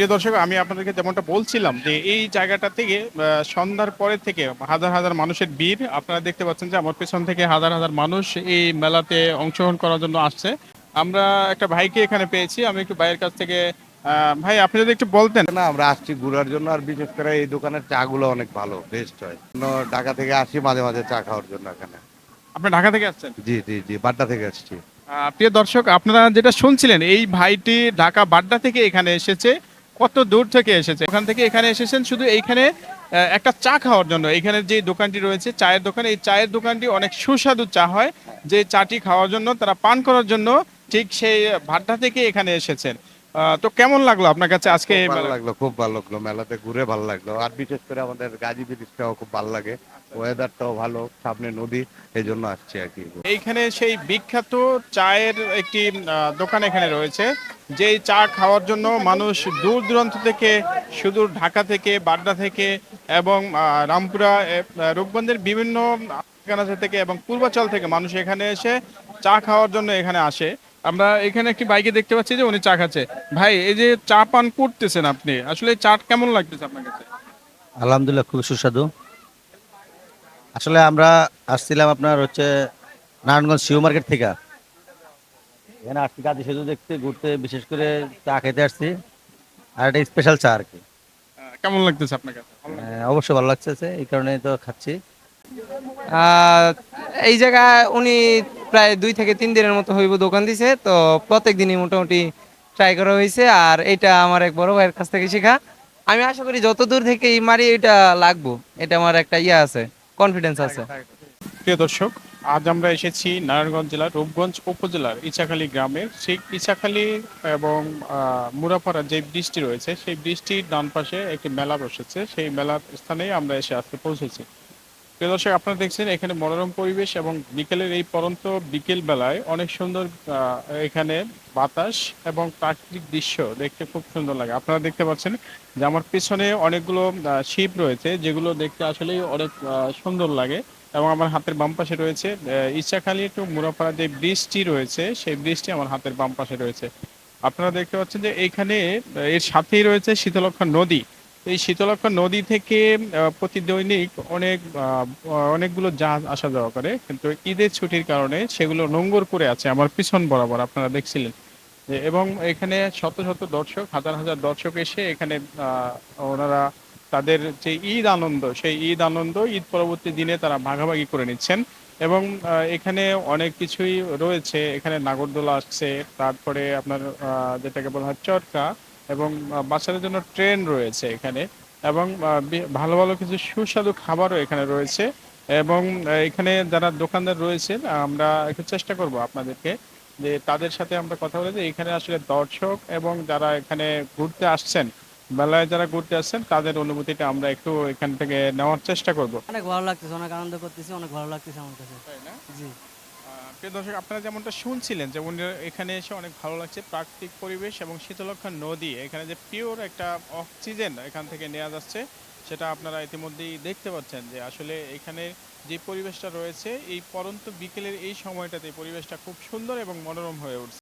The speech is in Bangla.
প্রিয় দর্শক আমি আপনাদেরকে যেমনটা বলছিলাম যে এই জায়গাটা থেকে সন্ধ্যার পরে থেকে হাজার হাজার মানুষের ভিড়। আপনারা দেখতে পাচ্ছেন যে আমার পেছন থেকে হাজার হাজার মানুষ এই মেলাতে অংশগ্রহণ করার জন্য আসছে। আমরা একটা ভাইকে এখানে পেয়েছি আমি একটু ভাইয়ের কাছ থেকে ভাই আপনি যদি একটু বলতেন। না আমরা আসছি ঘুরার জন্য আর বিশেষ করে এই দোকানের চা গুলো অনেক ভালো বেস্ট হয়। ঢাকা থেকে আসি মাঝে মাঝে চা খাওয়ার জন্য এখানে। আপনি ঢাকা থেকে আসছেন? জি জি জি বাড্ডা থেকে আসছি। প্রিয় দর্শক আপনারা যেটা শুনছিলেন এই ভাইটি ঢাকা বাড্ডা থেকে এখানে এসেছে। কত দূর থেকে এসেছে? ওখান থেকে এখানে এসেছেন শুধু এইখানে একটা চা খাওয়ার জন্য। এখানে যে দোকানটি রয়েছে, চায়ের দোকান, এই চায়ের দোকানটি অনেক সুস্বাদু চা হয়। যে চাটি খাওয়ার জন্য, তারা পান করার জন্য ঠিক সেই ভাড্ডা থেকে এখানে এসেছেন। তো কেমন লাগল আপনার কাছে আজকে ভালো? লাগল খুব ভালো লাগল মেলাতে ঘুরে ভালো লাগল। আর বিশেষ করে আমাদের গাজী ব্রিজটাও খুব ভালো লাগে ওয়েদারটাও ভালো সামনে নদী এই জন্য আসছি আর কি। এইখানে সেই বিখ্যাত চায়ের একটি দোকান এখানে রয়েছে যেই চা খাওয়ার জন্য মানুষ দূর দূরান্ত থেকে শুধু ঢাকা থেকে বাড্ডা থেকে এবং রামপুরা রূপগঞ্জের বিভিন্ন থেকে এবং পূর্বাচল থেকে মানুষ এখানে এসে চা খাওয়ার জন্য এখানে আসে। আমরা এখানে একটি বাইকে দেখতে পাচ্ছি যে উনি চা খাচ্ছে। ভাই এই যে চা পান করতেছেন আপনি আসলে চা কেমন লাগতেছে আপনার কাছে? আলহামদুলিল্লাহ খুব সুস্বাদু। আসলে আমরা আসছিলাম আপনার হচ্ছে নারায়ণগঞ্জ শিও মার্কেট থেকে। এখানে আসছি গাজী সেতু দেখতে ঘুরতে বিশেষ করে চা খেতে আসছি। আর একটা স্পেশাল চা আর কি। কেমন লাগতেছে আপনার কাছে? আহ, অবশ্যই ভালো লাগছে এই কারণে তো খাচ্ছি। আহ, এই জায়গায় উনি প্রায় দুই থেকে তিন দিনের মতো হইব দোকান দিছে তো প্রত্যেক দিনই মোটামুটি ট্রাই করা হয়েছে আর এটা আমার এক বড় ভাইয়ের কাছ থেকে শেখা। আমি আশা করি যত দূর থেকে মারি এটা লাগবো এটা আমার একটা ইয়ে আছে কনফিডেন্স আছে। প্রিয় দর্শক আজ আমরা এসেছি নারায়ণগঞ্জ জেলার রূপগঞ্জ উপজেলার ইচাখালী গ্রামের সেই ইচাখালী এবং আহ, মুরাপাড়া যে বৃষ্টি রয়েছে সেই বৃষ্টির ডান পাশে একটি মেলা বসেছে। সেই মেলার স্থানেই আমরা এসে আজকে পৌঁছেছি। প্রিয় দর্শক, আপনারা দেখছেন এখানে মনোরম পরিবেশ এবং বিকেলের এই পরন্ত বিকেল বেলায় অনেক সুন্দর এখানে বাতাস এবং প্রাকৃতিক দৃশ্য দেখতে খুব সুন্দর লাগে। আপনারা দেখতে পাচ্ছেন যে আমার পিছনে অনেকগুলো শিপ রয়েছে, যেগুলো দেখতে আসলেই অনেক সুন্দর লাগে এবং আমার হাতের বাম পাশে রয়েছে ইচ্ছাখালী টু মুরাপাড়া যে ব্রিজটি রয়েছে, সেই ব্রিজটি আমার হাতের বাম পাশে রয়েছে। আপনারা দেখতে পাচ্ছেন যে এইখানে এর সাথেই রয়েছে শীতলক্ষা নদী। এই শীতলক্ষা নদী থেকে আহ, প্রতি অনেক অনেকগুলো জাহাজ আসা যাওয়া করে। কিন্তু ঈদের ছুটির কারণে সেগুলো নোঙ্গর করে আছে আমার পিছন বরাবর আপনারা দেখছিলেন। এবং এখানে শত শত দর্শক হাজার হাজার দর্শক এসে এখানে ওনারা তাদের যে ঈদ আনন্দ সেই ঈদ আনন্দ ঈদ পরবর্তী দিনে তারা ভাগাভাগি করে নিচ্ছেন। এবং এখানে অনেক কিছুই রয়েছে। এখানে নাগরদোলা আসছে তারপরে আপনার যেটাকে বলা হয় চরকা। এবং বাচ্চাদের জন্য ট্রেন রয়েছে এখানে এবং ভালো ভালো কিছু সুস্বাদু খাবারও এখানে রয়েছে এবং এখানে যারা দোকানদার রয়েছেন আমরা একটু চেষ্টা করব আপনাদেরকে যে তাদের সাথে আমরা কথা বলে যে এখানে আসলে দর্শক এবং যারা এখানে ঘুরতে আসছেন মেলায় যারা ঘুরতে আসছেন তাদের অনুভূতিটা আমরা একটু এখান থেকে নেওয়ার চেষ্টা করব। অনেক ভালো লাগতেছে অনেক আনন্দ করতেছি অনেক ভালো লাগতেছে আমার কাছে। তাই না? জি। প্রিয় দর্শক, আপনারা যেমনটা শুনছিলেন যেমন এখানে এসে অনেক ভালো লাগছে প্রাকৃতিক পরিবেশ এবং শীতলক্ষা নদী, এখানে যে পিওর একটা অক্সিজেন এখান থেকে নেওয়া যাচ্ছে, সেটা আপনারা ইতিমধ্যেই দেখতে পাচ্ছেন যে আসলে এখানে যে পরিবেশটা রয়েছে, এই পরন্ত বিকেলের এই সময়টাতে পরিবেশটা খুব সুন্দর এবং মনোরম হয়ে উঠছে।